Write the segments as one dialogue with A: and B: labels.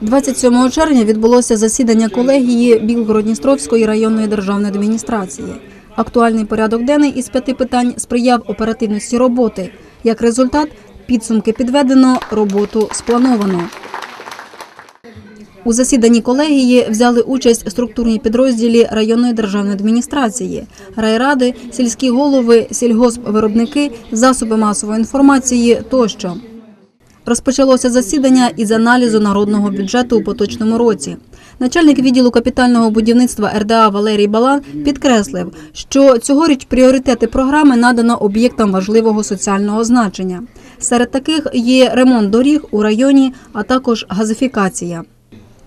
A: 27 червня відбулося засідання колегії Білгородністровської районної державної адміністрації. Актуальний порядок денний із п'яти питань сприяв оперативності роботи. Як результат, підсумки підведено, роботу сплановано. У засіданні колегії взяли участь структурні підрозділі районної державної адміністрації, райради, сільські голови, сільгоспвиробники, засоби масової інформації тощо. Розпочалося засідання із аналізу народного бюджету у поточному році. Начальник відділу капітального будівництва РДА Валерій Балан підкреслив, що цьогоріч пріоритети програми надано об'єктам важливого соціального значення. Серед таких є ремонт доріг у районі, а також газифікація.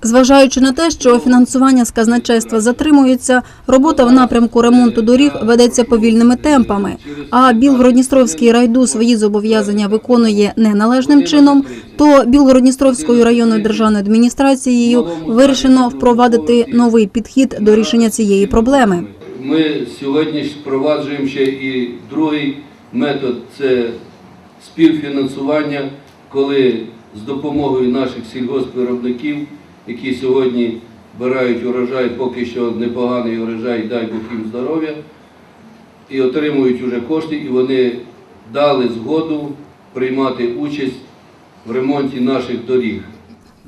A: Зважаючи на те, що фінансування з казначейства затримується, робота в напрямку ремонту доріг ведеться повільними темпами. А Білгородністровський райду свої зобов'язання виконує неналежним чином, то Білгородністровською районною державною адміністрацією вирішено впровадити новий підхід до рішення цієї проблеми.
B: Ми сьогодні впроваджуємо ще і другий метод це співфінансування, коли з допомогою наших сільгоспвиробників, які сьогодні збирають урожай, поки що непоганий урожай, дай Бог їм здоров'я, і отримують уже кошти, і вони дали згоду приймати участь в ремонті наших доріг.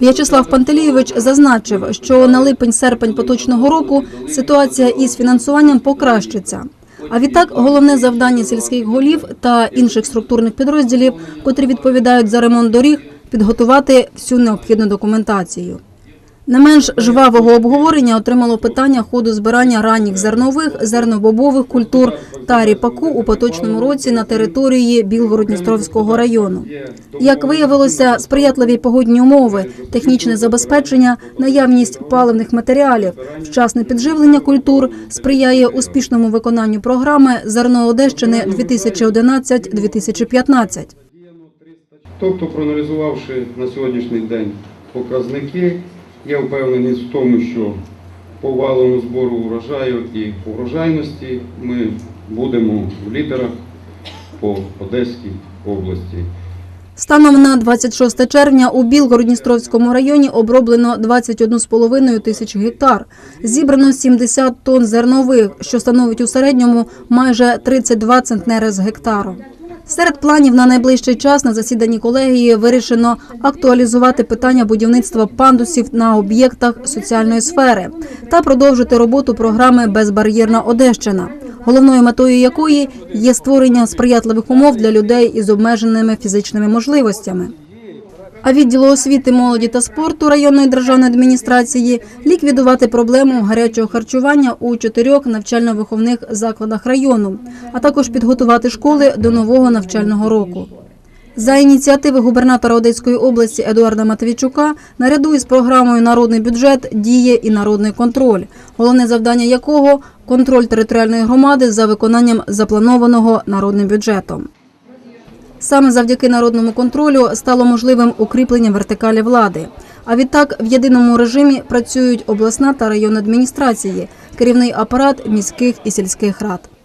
A: В'ячеслав Пантелійович зазначив, що на липень-серпень поточного року ситуація із фінансуванням покращиться. А відтак головне завдання сільських голів та інших структурних підрозділів, котрі відповідають за ремонт доріг, підготувати всю необхідну документацію. Не менш жвавого обговорення отримало питання ходу збирання ранніх зернових, зернобобових культур та ріпаку у поточному році на території Білгородністровського району. Як виявилося, сприятливі погодні умови, технічне забезпечення, наявність паливних матеріалів, вчасне підживлення культур сприяє успішному виконанню програми Зерно Одещини 2011-2015.
C: Тобто, проаналізувавши на сьогоднішній день показники, я впевнений в тому, що по валовому збору урожаю і по врожайності ми будемо в лідерах по Одеській області.
A: Станом на 26 червня у Білгородністровському районі оброблено 21,5 тисяч гектар. Зібрано 70 тонн зернових, що становить у середньому майже 32 центнери з гектару. Серед планів на найближчий час на засіданні колегії вирішено актуалізувати питання будівництва пандусів на об'єктах соціальної сфери та продовжити роботу програми Безбар'єрна Одещина, головною метою якої є створення сприятливих умов для людей із обмеженими фізичними можливостями. А відділу освіти, молоді та спорту районної державної адміністрації ліквідувати проблему гарячого харчування у чотирьох навчально-виховних закладах району, а також підготувати школи до нового навчального року. За ініціативи губернатора Одеської області Едуарда Матвійчука наряду із програмою Народний бюджет діє і народний контроль, головне завдання якого контроль територіальної громади за виконанням запланованого народним бюджетом. Саме завдяки народному контролю стало можливим укріплення вертикалі влади. А відтак в єдиному режимі працюють обласна та районна адміністрації, керівний апарат міських і сільських рад.